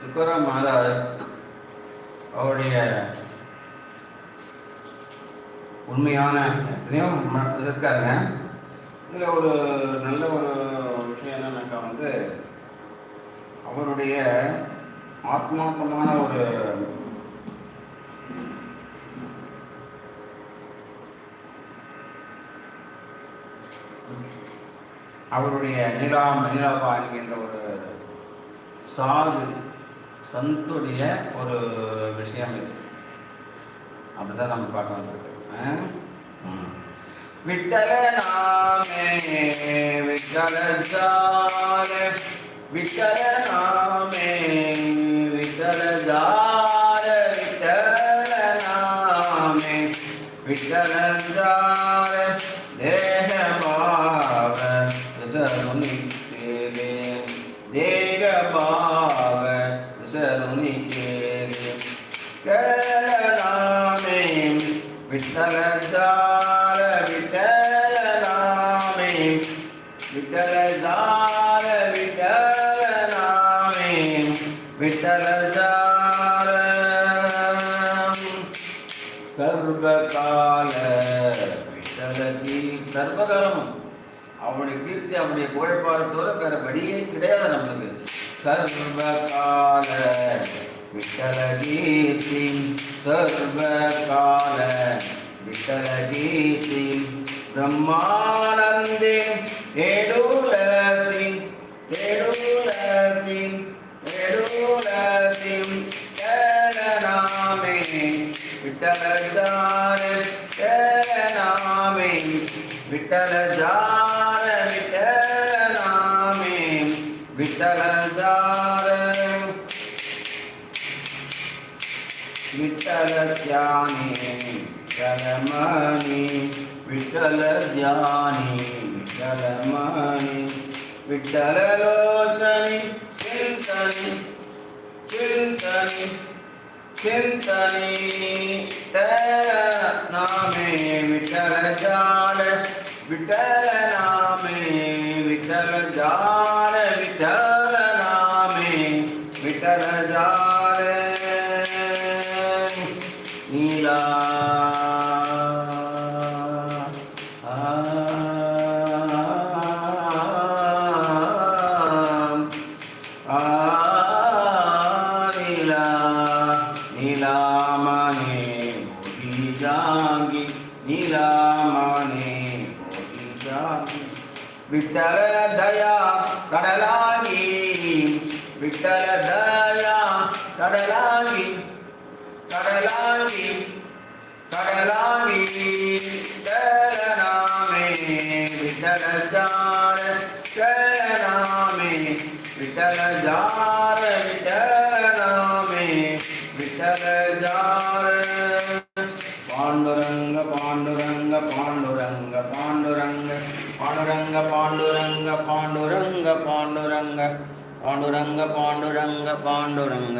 துக்கராம் மகாராஜ் அவருடைய உண்மையான எத்தனையோ இருக்காருங்க. இதில் ஒரு நல்ல ஒரு விஷயம் என்னன்னாக்கா வந்து அவருடைய ஆத்மார்த்தமான ஒரு அவருடைய நிலா மணிலாபா என்கின்ற ஒரு சாது சந்துடைய ஒரு விஷயம் இது. அப்படிதான் நம்ம பார்க்க வந்திருக்கு. ஆ? ம். விட்டல நாமே விட்டல ஜால. விட்டல நாமே விட்டல ஜால. விட்டல நாமே விட்டல விட்டலதார விட்டலநாமே விட்டலதார விட்டலநாமே விட்டலதார சர்வகால விட்டலதி சர்வகாலம் அவனுடைய கீர்த்தி அவனுடைய புகழ்பாரத்தோட வேற வழியே கிடையாது நம்மளுக்கு. சர்வகால விட்டல கீர்த்தி சர்வகால ಸರಗೀತಿ ಬ್ರಹ್ಮಾನಂದಿ ಏಡೂಲತಿ ಏಡೂಲತಿ ಏಡೂಲತಿ ನಾಮೆ ವಿಠಲಜಾನ ನಾಮೆ ವಿಠಲಜಾನ ವಿಠಲ ನಾಮೆ ವಿಠಲಜಾರ ವಿಠಲ ಧ್ಯಾನೇ ವಿಠಲಮಾನಿ ವಿಠಲ ಧ್ಯಾನಿ ವಿಠಲಮಾನಿ ವಿಠಲಲೋಚನಿ ಚಿಂತನಿ ಚಿಂತನಿ ಚಿಂತನಿ ನಾಮೇ ವಿಠಲ ಜಾಲ ವಿಠಲ ನಾಮೇ ವಿಠಲ ಜಾಲ ವಿಠಲ ನಾಮೇ ವಿಠಲ ಜಾಲ ನೀಲಾ नीलामने मोदी जागी, नीलामने मोदी जागी। विटल दया कड़लागी विटल दया कड़लागी कड़लागी कड़लागी। चरना विटल विठल चार चरना में जार विटल விட்டல பாண்டுரங்க பாண்டுரங்க பாண்டுரங்க பாண்டுரங்க பாண்டுரங்க பாண்டுரங்க பாண்டுரங்க பாண்டுரங்க பாண்டுரங்க பாண்டுரங்க பாண்டுரங்க